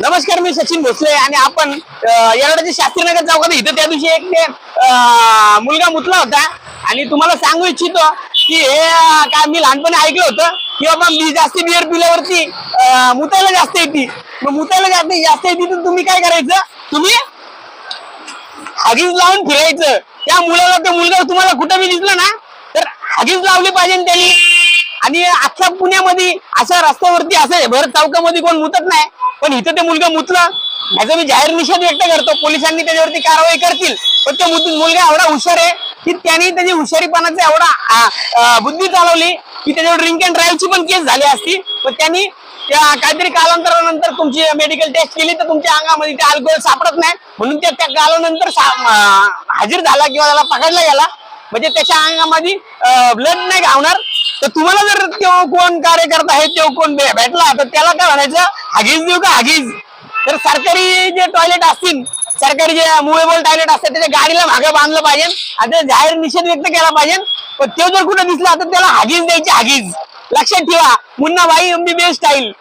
नमस्कार मी सचिन भोसले आणि आपण येरडाच्या शास्त्रीनगर चौकात इथं त्या दिवशी एक ते मुलगा मुतला होता. आणि तुम्हाला सांगू इच्छितो की हे काय मी लहानपणी ऐकलं होतं की बाबा मी जास्त बिअर पिल्यावरती मुतायला जास्त येते. मग मुतायला जास्त जास्त येते तर तुम्ही काय करायचं? तुम्ही हगीज लावून फिरायचं. त्या मुलाला ते मुलगा तुम्हाला कुठं बी दिसलं ना तर हगीज लावली पाहिजे त्यांनी. आणि अख्ख्या पुण्यामध्ये अशा रस्त्यावरती असं भर चौकामध्ये कोण मुतत नाही. पण इथं ते मुलगा मुतलं. माझा मी जाहीर निषेध व्यक्त करतो. पोलिसांनी त्याच्यावरती कारवाई करतील. पण तो मुलगा एवढा हुशार आहे की त्यांनी त्याची हुशारीपणाचा एवढा बुद्धी चालवली की त्याच्यावर ड्रिंक अँड ड्राईव्हची पण केस झाली असती. पण त्यांनी त्या काहीतरी कालांतरानंतर तुमची मेडिकल टेस्ट केली तर तुमच्या अंगामध्ये ते अल्कोहोल सापडत नाही. म्हणून त्या त्या कालानंतर हाजीर झाला किंवा त्याला पकडला गेला. म्हणजे त्याच्या अंगामध्ये ब्लड नाही घावणार तर तुम्हाला जर तो कोण कार्यकर्ता आहे तो कोण भेटला तर त्याला काय म्हणायचं? आगीच देऊ का? आगीच. तर सरकारी जे टॉयलेट असतील सरकारी जे मुवेबल टॉयलेट असतात त्याच्या गाडीला भाग बांधलं पाहिजे आणि त्याचा जाहीर निषेध व्यक्त केला पाहिजे. पण तो जर कुठे दिसला तर त्याला हागीज द्यायची हागीज लक्षात ठेवा मुन्ना भाई बेस्ट स्टाईल